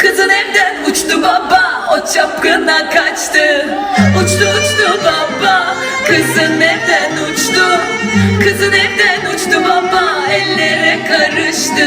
Kızın evden uçtu baba O çapkına kaçtı. Uçtu uçtu baba Kızın evden uçtu. Kızın evden uçtu baba Ellere karıştı.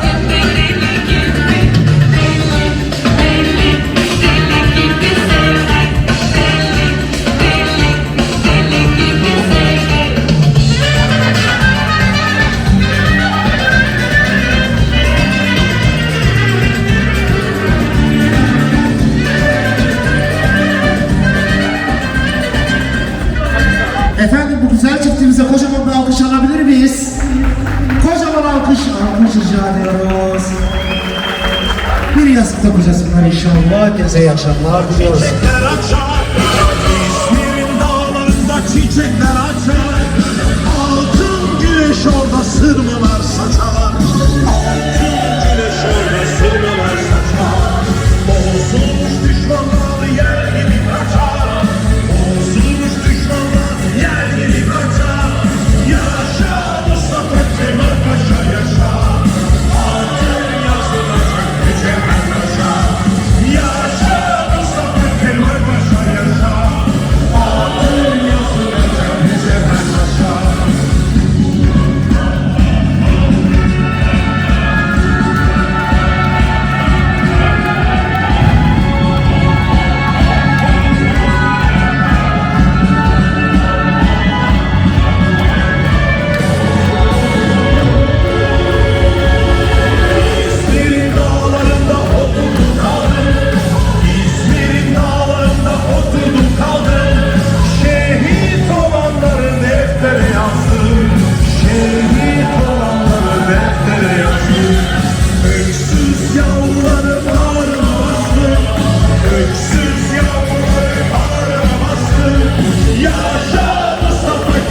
天。alkış rica ediyoruz. Bir yastıkta kocasınlar inşallah. Gece iyi akşamlar diliyoruz.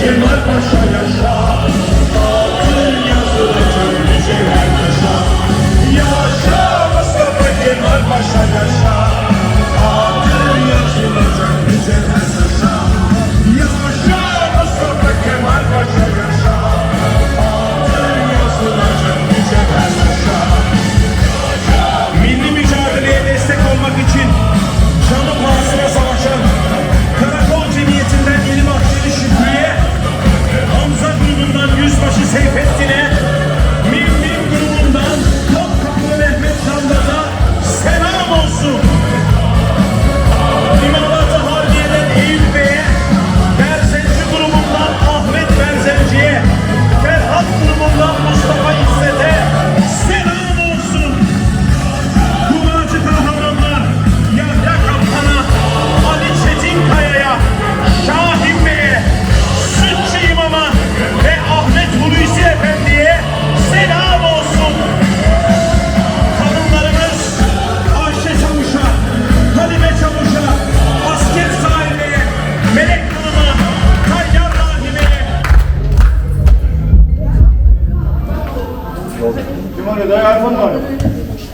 Kemal Paşa yaşa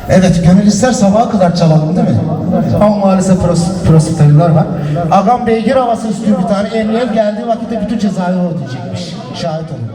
Evet, gönül ister sabaha kadar çalalım değil mi? Ama maalesef prostatörler var. Agam beygir havası istiyor bir tane. Emniyet geldiği vakitte bütün cezayı orada diyecekmiş. Şahit olun.